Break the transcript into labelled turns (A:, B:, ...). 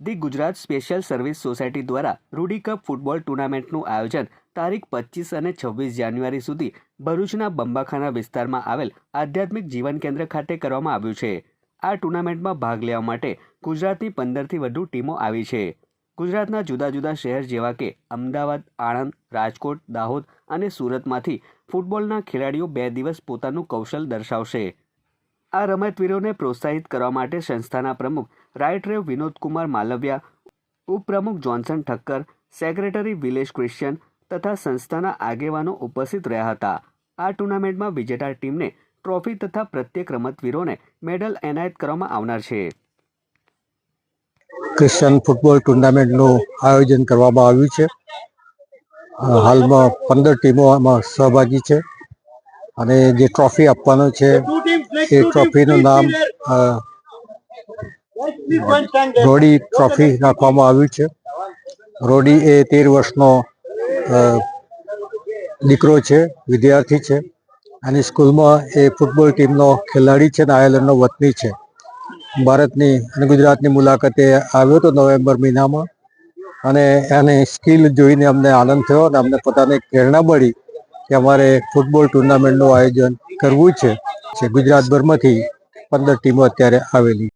A: The Gujarat special service society દ્વારા રૂડી cup football ટુર્નામેન્ટનું આયોજન તારીખ પચીસ અને છવ્વીસ જાન્યુઆરી સુધી ભરૂચના બંબાખાના વિસ્તારમાં આવેલ આધ્યાત્મિક જીવન કેન્દ્ર ખાતે કરવામાં આવ્યું છે. આ ટુર્નામેન્ટમાં ભાગ લેવા માટે ગુજરાતની પંદરથી વધુ ટીમો આવી છે. ગુજરાતના જુદા જુદા શહેર જેવા કે અમદાવાદ, આણંદ, રાજકોટ, દાહોદ અને સુરતમાંથી ફૂટબોલના ખેલાડીઓ બે દિવસ પોતાનું કૌશલ દર્શાવશે. આ રમતવીરોને પ્રોત્સાહિત કરવા માટે સંસ્થાના પ્રમુખ રાઇટ રેવ વિનોદકુમાર માલવિયા, ઉપપ્રમુખ Johnson Thakkar, secretary Vilesh Christian તથા સંસ્થાના આગેવાનો ઉપસ્થિત રહ્યા હતા. આ ટુર્નામેન્ટમાં વિજેતા ટીમને ટ્રોફી તથા પ્રત્યેક રમતવીરોને મેડલ એનાયત કરવામાં આવનાર છે.
B: ક્રિશ્ચિયન ફૂટબોલ ટુર્નામેન્ટનું આયોજન કરવામાં આવ્યું છે. હાલમાં પંદર ટીમો આમાં સહભાગી છે. અને જે ટ્રોફી આપવાનો છે, એ ટ્રોફીનું નામ રોડી ટ્રોફી રાખવામાં આવ્યું છે. રોડી એ તેર વર્ષનો દીકરો છે, વિદ્યાર્થી છે અને સ્કૂલમાં એ ફૂટબોલ ટીમનો ખેલાડી છે અને આયર્લેન્ડનો વતની છે. ભારતની અને ગુજરાતની મુલાકાતે આવ્યો હતો નવેમ્બર મહિનામાં અને એની સ્કિલ જોઈને અમને આનંદ થયો અને અમને પોતાને પ્રેરણા મળી કે અમારે ફૂટબોલ ટુર્નામેન્ટનું આયોજન કરવું છે ગુજરાતભરમાંથી પંદર ટીમો અત્યારે આવેલી